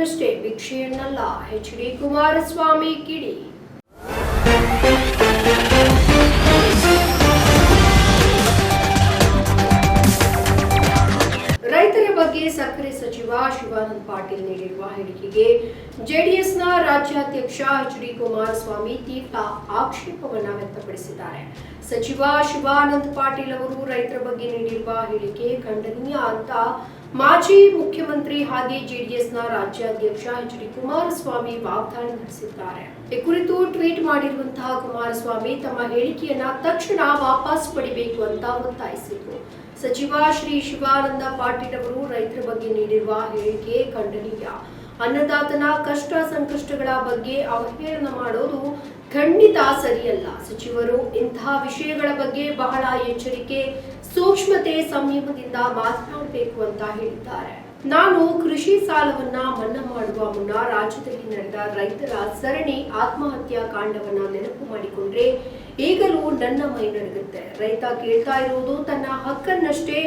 ಹಕ್ಕನ್ನಷ್ಟೇ ಭಿಕ್ಷೆಯನ್ನಲ್ಲ. H D Kumaraswamy ಕಿಡಿ. ರೈತರ ಬಗ್ಗೆ ಸಕ್ಕರೆ ಸಚಿವ ಶಿವಾನಂದ ಪಾಟೀಲ್ ನೀಡಿರುವ ಹೇಳಿಕೆಗೆ ಜೆಡಿಎಸ್ನ ರಾಜ್ಯಾಧ್ಯಕ್ಷ ಎಚ್ ಡಿ ಕುಮಾರಸ್ವಾಮಿ ತೀವ್ರ ಆಕ್ಷೇಪವನ್ನ ವ್ಯಕ್ತಪಡಿಸಿದ್ದಾರೆ. ಸಚಿವ ಶಿವಾನಂದ ಪಾಟೀಲ್ ಅವರು ರೈತರ ಬಗ್ಗೆ ನೀಡಿರುವ ಹೇಳಿಕೆ ಖಂಡನೀಯ ಅಂತ ಮಾಜಿ ಮುಖ್ಯಮಂತ್ರಿ ಹಾಗೆ ಜೆಡಿಎಸ್ನ ರಾಜ್ಯಾಧ್ಯಕ್ಷ ಎಚ್ ಡಿ ಕುಮಾರಸ್ವಾಮಿ ವಾಗ್ದಾಳಿ ನಡೆಸಿದ್ದಾರೆ. ಈ ಕುರಿತು ಟ್ವೀಟ್ ಮಾಡಿರುವಂತಹ ಕುಮಾರಸ್ವಾಮಿ ತಮ್ಮ ಹೇಳಿಕೆಯನ್ನ ತಕ್ಷಣ ವಾಪಸ್ ಪಡಿಬೇಕು ಅಂತ ಒತ್ತಾಯಿಸಿದ್ರು. ಸಚಿವ ಶ್ರೀ ಶಿವಾನಂದ ಪಾಟೀಲ್ ಅವರು ರೈತರ ಬಗ್ಗೆ ನೀಡಿರುವ ಹೇಳಿಕೆ ಖಂಡನೀಯ. ಅನ್ನದಾತನ ಕಷ್ಟ ಸಂಕಷ್ಟಗಳ ಬಗ್ಗೆ ಅವಹೇಳನ ಮಾಡೋದು ಖಂಡಿತ ಸರಿಯಲ್ಲ. ಸಚಿವರು ಇಂತಹ ವಿಷಯಗಳ ಬಗ್ಗೆ ಬಹಳ ಎಚ್ಚರಿಕೆ ಸೂಕ್ಷ್ಮತೆ ಸಂಯಮದಿಂದ ಮಾತನಾಡಬೇಕು ಅಂತ ಹೇಳಿದ್ದಾರೆ. ನಾನು ಕೃಷಿ ಸಾಲವನ್ನ ಮನ್ನಾ ಮಾಡುವ ಮುನ್ನ ರಾಜ್ಯದಲ್ಲಿ ನಡೆದ ರೈತರ ಸರಣಿ ಆತ್ಮಹತ್ಯಾ ಕಾಂಡವನ್ನ ನೆನಪು ಮಾಡಿಕೊಂಡ್ರೆ ಈಗಲೂ ನನ್ನ ಮೈ ನಡುಗುತ್ತೆ. ರೈತ ಕೇಳ್ತಾ ಇರುವುದು ತನ್ನ ಹಕ್ಕನ್ನಷ್ಟೇ,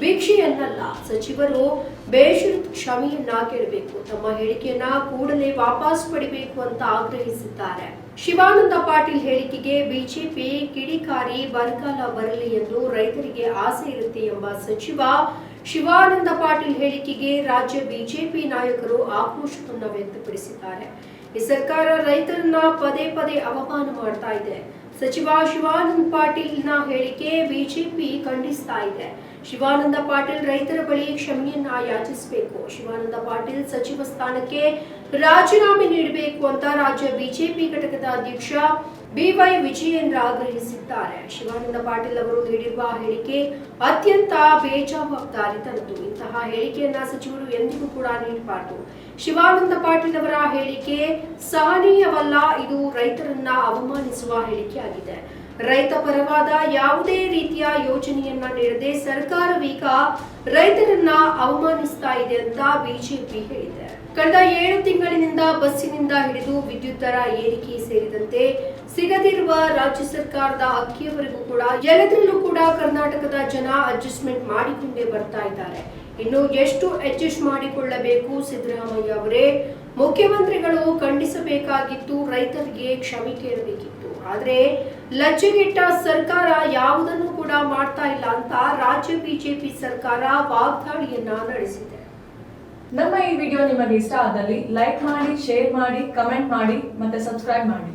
ಭಿಕ್ಷೆಯನ್ನಲ್ಲ. ಸಚಿವರು ಬೇಷರತ್ ಕ್ಷಮೆಯನ್ನ ಕೇಳಬೇಕು. ತಮ್ಮ ಹೇಳಿಕೆಯನ್ನ ಕೂಡಲೇ ವಾಪಸ್ ಪಡಿಬೇಕು ಅಂತ ಆಗ್ರಹಿಸಿದ್ದಾರೆ. ಶಿವಾನಂದ ಪಾಟೀಲ್ ಹೇಳಿಕೆಗೆ ಬಿಜೆಪಿ ಕಿಡಿಕಾರಿ ಬರಗಾಲ ಬರಲಿ ಎಂದು ರೈತರಿಗೆ ಆಸೆ ಇರುತ್ತೆ ಎಂಬ ಸಚಿವ ಶಿವಾನಂದ ಪಾಟೀಲ್ ಹೇಳಿಕೆಗೆ ರಾಜ್ಯ ಬಿಜೆಪಿ ನಾಯಕರು ಆಕ್ರೋಶವನ್ನು ವ್ಯಕ್ತಪಡಿಸಿದ್ದಾರೆ. ಈ ಸರ್ಕಾರ ರೈತರನ್ನ ಪದೇ ಪದೇ ಅವಮಾನ ಮಾಡ್ತಾ ಇದೆ. ಸಚಿವ ಶಿವಾನಂದ ಪಾಟೀಲ್ನ ಹೇಳಿಕೆ ಬಿಜೆಪಿ ಖಂಡಿಸ್ತಾ ಇದೆ. ಶಿವಾನಂದ ಪಾಟೀಲ್ ರೈತರ ಬಳಿ ಕ್ಷಮೆಯನ್ನ ಯಾಚಿಸಬೇಕು. ಶಿವಾನಂದ ಪಾಟೀಲ್ ಸಚಿವ ಸ್ಥಾನಕ್ಕೆ ರಾಜೀನಾಮೆ ನೀಡಬೇಕು ಅಂತ ರಾಜ್ಯ ಬಿಜೆಪಿ ಘಟಕದ ಅಧ್ಯಕ್ಷ ಬಿವೈ ವಿಜಯೇಂದ್ರ ಆಗ್ರಹಿಸಿದ್ದಾರೆ. ಶಿವಾನಂದ ಪಾಟೀಲ್ ಅವರು ನೀಡಿರುವ ಹೇಳಿಕೆ ಅತ್ಯಂತ ಬೇಜವಾಬ್ದಾರಿ ತಂತು ಇಂತಹ ಹೇಳಿಕೆಯನ್ನ ಸಚಿವರು ಎಂದಿಗೂ ಕೂಡ ನೀಡಬಾರದು. ಶಿವಾನಂದ ಪಾಟೀಲ್ ಅವರ ಹೇಳಿಕೆ ಸಹನೀಯವಲ್ಲ, ಇದು ರೈತರನ್ನ ಅವಮಾನಿಸುವ ಹೇಳಿಕೆಯಾಗಿದೆ. ರೈತ ಪರವಾದ ಯಾವುದೇ ರೀತಿಯ ಯೋಜನೆಯನ್ನ ನೀಡದೆ ಸರ್ಕಾರವೀಗ ರೈತರನ್ನ ಅವಮಾನಿಸ್ತಾ ಇದೆ ಅಂತ ಬಿಜೆಪಿ ಹೇಳಿದೆ. ಕಳೆದ ಏಳು ತಿಂಗಳಿನಿಂದ ಬಸ್ಸಿನಿಂದ ಹಿಡಿದು ವಿದ್ಯುತ್ ದರ ಏರಿಕೆ ಸೇರಿದಂತೆ ಸಿಗದಿರುವ ರಾಜ್ಯ ಸರ್ಕಾರದ ಅಕ್ಕಿಯವರೆಗೂ ಕೂಡ ಎಲ್ಲದರಲ್ಲೂ ಕೂಡ ಕರ್ನಾಟಕದ ಜನ ಅಡ್ಜಸ್ಟ್ಮೆಂಟ್ ಮಾಡಿಕೊಂಡೇ ಬರ್ತಾ ಇದ್ದಾರೆ. ಇನ್ನು ಎಷ್ಟು ಅಡ್ಜಸ್ಟ್ ಮಾಡಿಕೊಳ್ಳಬೇಕು ಸಿದ್ದರಾಮಯ್ಯ ಅವರೇ? ಮುಖ್ಯಮಂತ್ರಿಗಳು ಖಂಡಿಸಬೇಕಾಗಿತ್ತು ರೈತರಿಗೆ ಕ್ಷಮೆ ಕೇಳಬೇಕಿತ್ತು. ಆದ್ರೆ ಲಜ್ಜೆಗೆಟ್ಟ ಸರ್ಕಾರ ಯಾವುದನ್ನು ಕೂಡ ಮಾಡ್ತಾ ಇಲ್ಲ ಅಂತ ರಾಜ್ಯ ಬಿಜೆಪಿ ಸರ್ಕಾರ ವಾಗ್ದಾಳಿಯನ್ನ ನಡೆಸಿದೆ. ನಮ್ಮ ಈ ವಿಡಿಯೋ ನಿಮಗೆ ಇಷ್ಟ ಆದಲ್ಲಿ ಲೈಕ್ ಮಾಡಿ, ಶೇರ್ ಮಾಡಿ, ಕಮೆಂಟ್ ಮಾಡಿ ಮತ್ತೆ ಸಬ್ಸ್ಕ್ರೈಬ್ ಮಾಡಿ.